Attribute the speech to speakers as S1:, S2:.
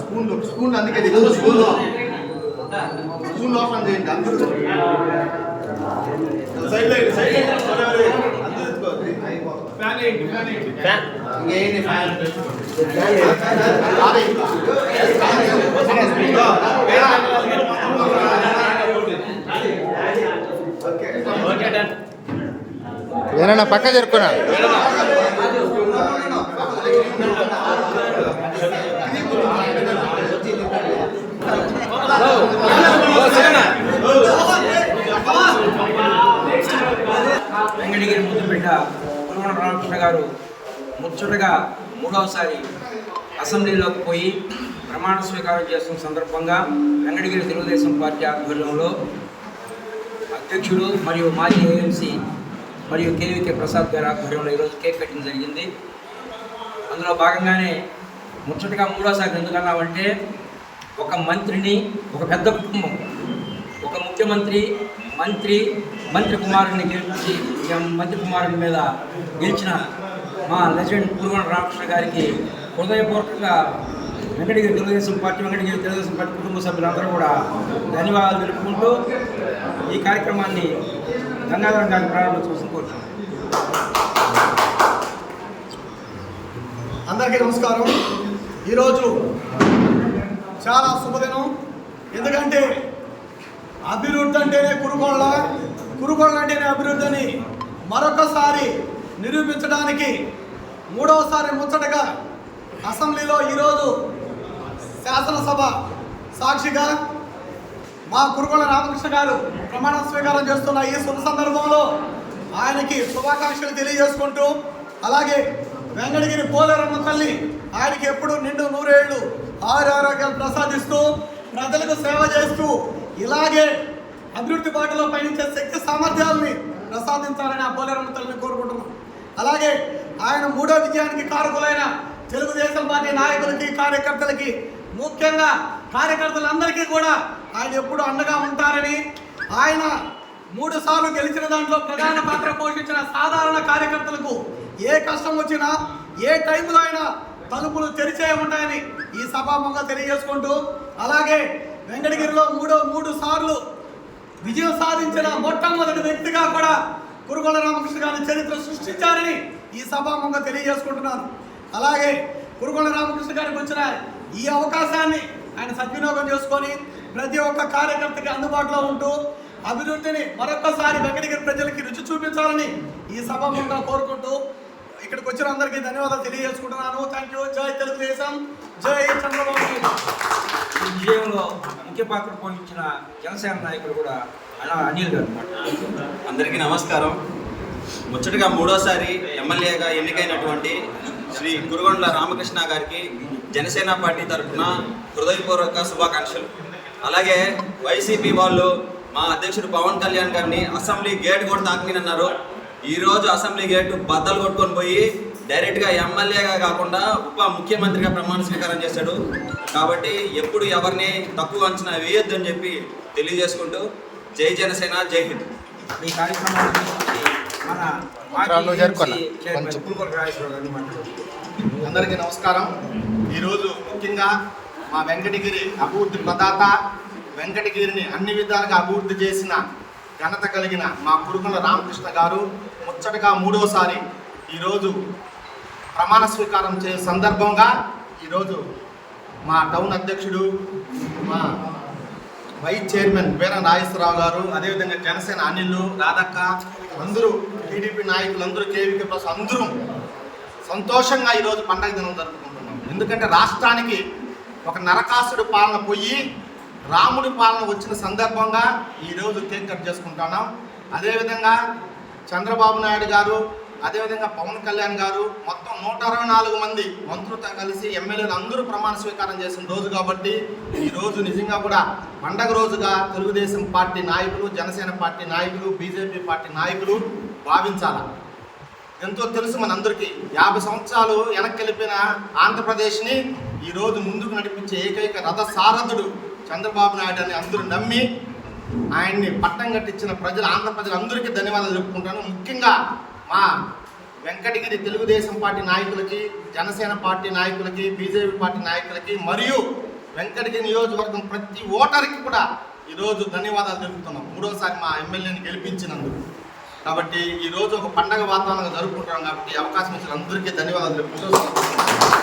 S1: Spoon spoon అందుకే ఇది spoon spoon open చేయండి అందరూ. Side light side fan.
S2: ఏనన్నా పక్క జరుపుకున్నా
S3: మీద ముద్దుబిడ్డ రామకృష్ణ గారు ముచ్చటగా మూడవసారి అసెంబ్లీలోకి పోయి ప్రమాణ స్వీకారం చేస్తున్న సందర్భంగా వెంకటగిరి తెలుగుదేశం పార్టీ ఆధ్వర్యంలో అధ్యక్షుడు మరియు మాజీ ఏఎంసీ మరియు కేవీకే ప్రసాద్ గారి ఆధ్వర్యంలో ఈరోజు కేక్ కటింగ్ జరిగింది. అందులో భాగంగానే ముచ్చటగా మూడోసారి ఎందుకన్నామంటే ఒక మంత్రిని ఒక పెద్ద కుటుంబం ఒక ముఖ్యమంత్రి మంత్రి మంత్రి కుమారుని గెలిపించి ఎం మంత్రి మీద గెలిచిన మా లెజెండ్ పురుగొండ రామకృష్ణ గారికి హృదయపూర్వకంగా వెంకటగిరి తెలుగుదేశం పార్టీ వెంకటగిరి తెలుగుదేశం పార్టీ కుటుంబ సభ్యులందరూ కూడా ధన్యవాదాలు తెలుపుకుంటూ ఈ కార్యక్రమాన్ని గంగాధరం గారి ప్రారంభించవలసిన కోరుతున్నాను
S4: అందరికీ నమస్కారం. ఈరోజు చాలా శుభదినం. ఎందుకంటే అభివృద్ధి అంటేనే కురుకోళ్ళ కురుగోళ్ళ అభివృద్ధిని మరొకసారి నిరూపించడానికి మూడవసారి ముచ్చటగా అసెంబ్లీలో ఈరోజు శాసనసభ సాక్షిగా మా కురుగొండ రామకృష్ణ గారు ప్రమాణ స్వీకారం చేస్తున్న ఈ శుభ సందర్భంలో ఆయనకి శుభాకాంక్షలు తెలియజేసుకుంటూ అలాగే వెంకటగిరి పోలేరమ్మ తల్లి ఆయనకి ఎప్పుడు నిండు నూరేళ్ళు ఆరు ఆరోగ్యాలు ప్రసాదిస్తూ ప్రజలకు సేవ చేస్తూ ఇలాగే అభివృద్ధి బాటలో పయనించే శక్తి సామర్థ్యాలని ప్రసాదించాలని ఆ పోలేరమ్మ తల్లిని కోరుకుంటున్నాం. అలాగే ఆయన మూడో విజయానికి కారకులైన తెలుగుదేశం పార్టీ నాయకులకి కార్యకర్తలకి ముఖ్యంగా కార్యకర్తలందరికీ కూడా ఆయన ఎప్పుడు అండగా ఉంటారని ఆయన మూడు సార్లు గెలిచిన దాంట్లో ప్రధాన పాత్ర పోషించిన సాధారణ కార్యకర్తలకు ఏ కష్టం వచ్చినా ఏ టైంలో అయినా తలుపులు తెరిచే ఉంటాయని ఈ సభాముఖంగా తెలియజేసుకుంటూ అలాగే వెంకటగిరిలో మూడో మూడు సార్లు విజయం సాధించిన మొట్టమొదటి వ్యక్తిగా కూడా కురుగొల రామకృష్ణ గారి చరిత్ర సృష్టించారని ఈ సభాముఖంగా తెలియజేసుకుంటున్నాను. అలాగే కురుగొల రామకృష్ణ గారికి వచ్చిన ఈ అవకాశాన్ని ఆయన సద్వినియోగం చేసుకొని ప్రతి ఒక్క కార్యకర్తకి అందుబాటులో ఉంటూ అభివృద్ధిని మరొకసారి వెంకటగిరి ప్రజలకి రుచి చూపించాలని ఈ సభాముఖంగా కోరుకుంటూ ఇక్కడికి వచ్చిన అందరికీ ధన్యవాదాలు తెలియజేసుకుంటున్నాను. థ్యాంక్ యూ జై తెలుగుదేశం. జై చంద్రబాబు
S3: విజయంలో ముఖ్య పాత్ర పోషించిన జనసేన నాయకుడు కూడా అలా అనిల్ గారు
S5: అందరికీ నమస్కారం. ముచ్చటగా మూడోసారి ఎమ్మెల్యేగా ఎన్నికైనటువంటి శ్రీ గురుగొండ రామకృష్ణ గారికి జనసేన పార్టీ తరఫున హృదయపూర్వక శుభాకాంక్షలు. అలాగే వైసీపీ వాళ్ళు మా అధ్యక్షుడు పవన్ కళ్యాణ్ గారిని అసెంబ్లీ గేట్ కూడా తాకినన్నారు. ఈరోజు అసెంబ్లీ గేటు బద్దలు కొట్టుకొని పోయి డైరెక్ట్గా ఎమ్మెల్యేగా కాకుండా ఉప ముఖ్యమంత్రిగా ప్రమాణ స్వీకారం చేశాడు. కాబట్టి ఎప్పుడు ఎవరిని తక్కువ అంచనా వేయొద్దని చెప్పి తెలియజేసుకుంటూ జై జనసేన జై హింద్.
S3: ఈ కార్యక్రమాన్ని మన
S1: అందరికీ నమస్కారం. ఈరోజు ముఖ్యంగా మా వెంకటగిరి అభివృద్ధి ప్రదాత వెంకటగిరిని అన్ని విధాలుగా అభివృద్ధి చేసిన ఘనత కలిగిన మా కురుకుల రామకృష్ణ గారు ముచ్చటగా మూడోసారి ఈరోజు ప్రమాణ స్వీకారం చే సందర్భంగా ఈరోజు మా టౌన్ అధ్యక్షుడు మా వైస్ చైర్మన్ వీర నాగేశ్వరరావు గారు అదేవిధంగా జనసేన అనిల్ రాధక్క అందరూ టీడీపీ నాయకులు అందరూ కేవీకే ప్లస్ అందరూ సంతోషంగా ఈరోజు పండగ దినం జరుపుకుంటున్నాం. ఎందుకంటే రాష్ట్రానికి ఒక నరకాసుడు పాలన పోయి రాముడి పాలన వచ్చిన సందర్భంగా ఈరోజు కేక్ కట్ చేసుకుంటున్నాం. అదేవిధంగా చంద్రబాబు నాయుడు గారు అదేవిధంగా పవన్ కళ్యాణ్ గారు మొత్తం నూట అరవై నాలుగు మంది మంత్రులతో కలిసి ఎమ్మెల్యేలు అందరూ ప్రమాణ స్వీకారం చేసిన రోజు కాబట్టి ఈ రోజు నిజంగా కూడా పండగ రోజుగా తెలుగుదేశం పార్టీ నాయకులు జనసేన పార్టీ నాయకులు బీజేపీ పార్టీ నాయకులు భావించాలి? ఎంతో తెలుసు మనందరికీ. యాభై సంవత్సరాలు వెనక్కి వెళ్ళిపోయిన ఆంధ్రప్రదేశ్ని ఈరోజు ముందుకు నడిపించే ఏకైక రథ సారథుడు చంద్రబాబు నాయుడు అని అందరూ నమ్మి ఆయన్ని పట్టం కట్టించిన ప్రజలు ఆంధ్ర ప్రజలందరికీ ధన్యవాదాలు చెప్పుకుంటాను. ముఖ్యంగా మా వెంకటగిరి తెలుగుదేశం పార్టీ నాయకులకి జనసేన పార్టీ నాయకులకి బీజేపీ పార్టీ నాయకులకి మరియు వెంకటగిరి నియోజకవర్గం ప్రతి ఓటర్కి కూడా ఈరోజు ధన్యవాదాలు తెలుపుతున్నాం. మూడోసారి మా ఎమ్మెల్యేని గెలిపించినందుకు. కాబట్టి ఈరోజు ఒక పండగ వాతావరణంగా జరుపుకుంటున్నాం కాబట్టి అవకాశం ఇచ్చిన అందరికీ ధన్యవాదాలు తెలుపుకుంటూ